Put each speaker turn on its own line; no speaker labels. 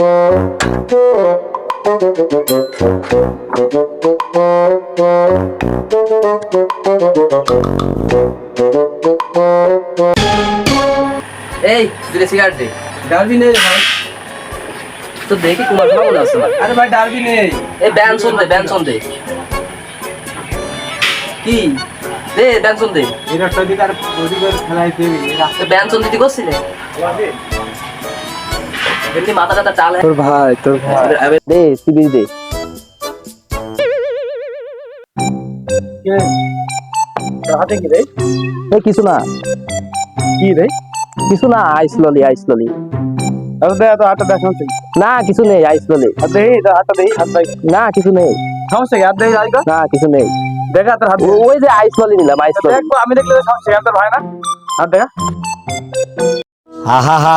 এই দুটো সিগারেট দে।
ডারবি নেই ভাই।
তো দেখি কুমার ভালো হচ্ছে না?
আরে ভাই ডারবি নেই
এই ব্যানসন দে ব্যানসন দে। কি? দে ব্যানসন দে।
এর একটা দিকে আর ওদিকে খেলাই দেবি এরা
তো ব্যানসন দিতে করছিলে? এমনি মাথা টাথা চাল
তোর ভাই তোর ভাই।
দে সিবি দে।
হাতে কি রে?
এই কিছু না।
কি রে?
কিছু না আইস ললি আইস ললি
আরে দে তো
না কিছু নেই আইস ললি
দে হাত দে।
না কিছু নেই।
সমস্যা কি? হাত দে আইগা
না কিছু নেই।
দেখা তোর হাত
ওই যে আইস ললি নিলাম আইস ললি
আমি দেখলে তো সমস্যা তোর ভাই না? হাত দেখা।
আহা